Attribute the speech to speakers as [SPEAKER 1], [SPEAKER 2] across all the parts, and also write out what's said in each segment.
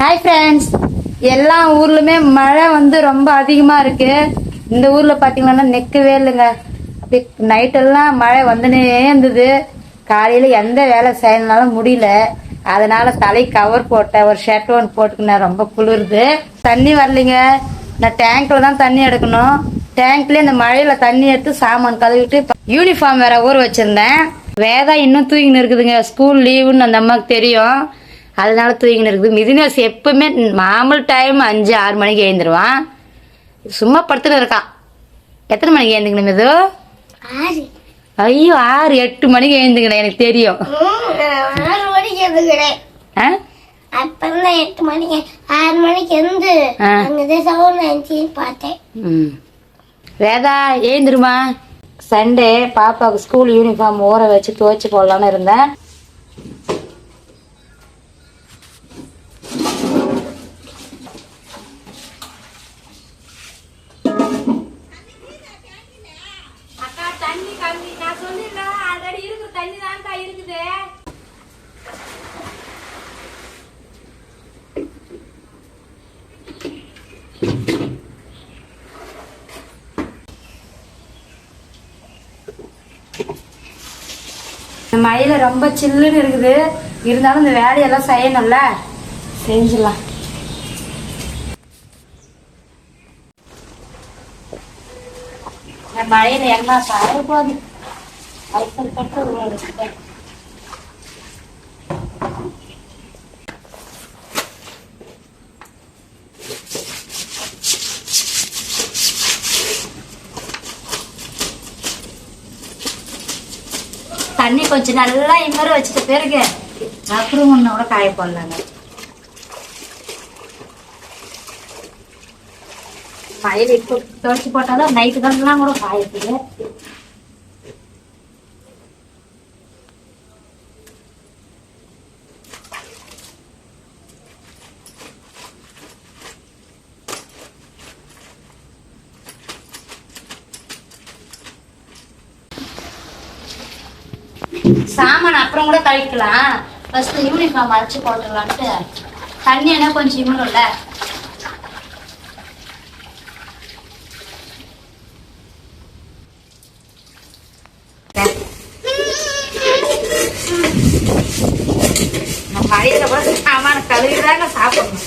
[SPEAKER 1] Hi friends எல்லா ஊர்லையுமே மழை வந்து ரொம்ப அதிகமா இருக்கு. இந்த ஊர்ல பாத்தீங்கன்னா நெக்கவே இல்லைங்க. அப்படி நைட்டெல்லாம் மழை வந்துனே இருந்தது. காலையில எந்த வேலை செய்யணும்னாலும் முடியல. அதனால தலை கவர் போட்டேன். ஒரு ஷர்ட் ஒன்று போட்டுக்கினேன். ரொம்ப குளிருது. தண்ணி வரலைங்க. நான் டேங்க்ல தான் தண்ணி எடுக்கணும். டேங்க்ல இந்த மழையில தண்ணி எடுத்து சாமான் கழுவிட்டு யூனிஃபார்ம் வேற ஊற வச்சிருந்தேன். வேதா இன்னும் தூங்கின்னு இருக்குதுங்க. ஸ்கூல் லீவுன்னு அந்த அம்மாவுக்கு தெரியும். அதனால தூங்கின்னு இருக்குது. மிதினஸ் எப்பவுமே மாமூல் டைம் அஞ்சு ஆறு மணிக்கு எழுந்துருவான். சும்மா படுத்துன்னு இருக்கான். எத்தனை மணிக்கு எழுந்துக்கணும்
[SPEAKER 2] ஆறு.
[SPEAKER 1] ஐயோ ஆறு எட்டு மணிக்கு எழுந்துக்கணும் எனக்கு தெரியும்.
[SPEAKER 2] ஆறு மணிக்கு எதுக்குறேன்
[SPEAKER 1] ஆ?
[SPEAKER 2] அப்பதான் எட்டு மணிக்கு ஆறு மணிக்கு
[SPEAKER 1] ஆ.
[SPEAKER 2] அங்கதான் சவுண்ட் பார்த்தேன்.
[SPEAKER 1] வேதா ஏந்திருமா சண்டே பாப்பாவுக்கு ஸ்கூல் யூனிஃபார்ம் ஊற வச்சு துவைச்சு போடலான்னு இருந்தேன். இந்த மழையில ரொம்ப சில்லுன்னு இருக்குது. இருந்தாலும் இந்த வேலையெல்லாம் செய்யணும்ல. செஞ்சிடலாம். மழையில என்ன சாய போகுது? ஐசல் கட்டு ஒரு தண்ணி கொஞ்சம் நல்லா இமர வச்சுட்ட பிறகு அப்புறம் ஒன்று கூட காய போடலாங்க. மழையில இப்போ துவைச்சு போட்டாலும் நைட்டு தான் கூட காயுது சாமான் அப்புறம் கூட கழிக்கலாம். ஃபர்ஸ்ட் யூனிஃபார்ம் அரைச்சு போட்டுடலான்ட்டு. தண்ணி என்ன கொஞ்சம் இம்மணும்ல நம்ம மழையில கூட சாமான கழுவிதாங்க சாப்பிடணும்.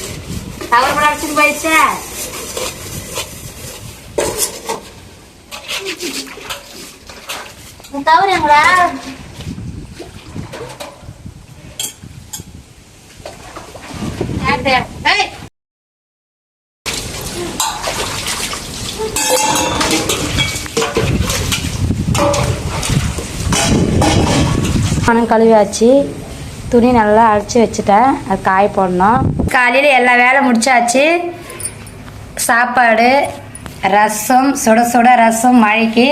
[SPEAKER 1] தவறு கூட அடிச்சுட்டு போயிடுச்சே. தவறு எங்களா மனம் கழுவியாச்சு. துணி நல்லா அரைச்சி வச்சுட்டேன். அது காய போடணும். காலையில் எல்லா வேலை முடிச்சாச்சு. சாப்பாடு ரசம் சுட சுட ரசம் மழைக்கு.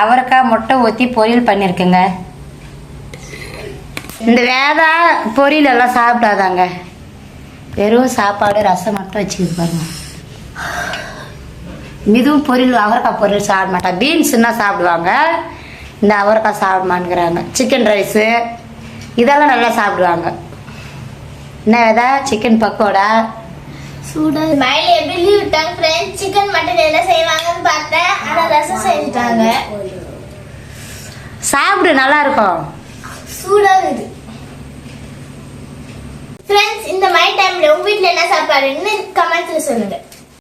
[SPEAKER 1] அவரைக்காய் முட்டை ஊற்றி பொரியல் பண்ணியிருக்குங்க இந்த வேதா பொரியல் எல்லாம் சாப்பிடாதாங்க. வெறும் சாப்பாடு ரசம் மட்டும் வச்சுக்கிது பாருங்க. இதுவும் பொரியல் அவரைக்காய் பொரியல் சாப்பிட மாட்டாங்க. பீன்ஸ்னா சாப்பிடுவாங்க. இந்த அவரைக்காய் சாப்பிட மாட்டேங்கிறாங்க சிக்கன் ரைஸு இதெல்லாம் நல்லா சாப்பிடுவாங்க. என்ன வேதா? சிக்கன் பக்கோடா?
[SPEAKER 2] சூடா. மயில எப்படி லீவ் விட்டாங்க ஃப்ரெண்ட்ஸ் சிக்கன் மட்டன் எல்லாம் செய்வாங்கன்னு பார்த்தேன். ஆனா ரசம் செஞ்சுட்டாங்க.
[SPEAKER 1] சாப்பிடு நல்லா இருக்கும்.
[SPEAKER 2] சூடா இருக்குது ஃப்ரெண்ட்ஸ் இந்த மாதிரி டைம்ல உங்க வீட்டுல என்ன சாப்பாடுன்னு கமெண்ட்ஸ்ல சொல்லுங்க.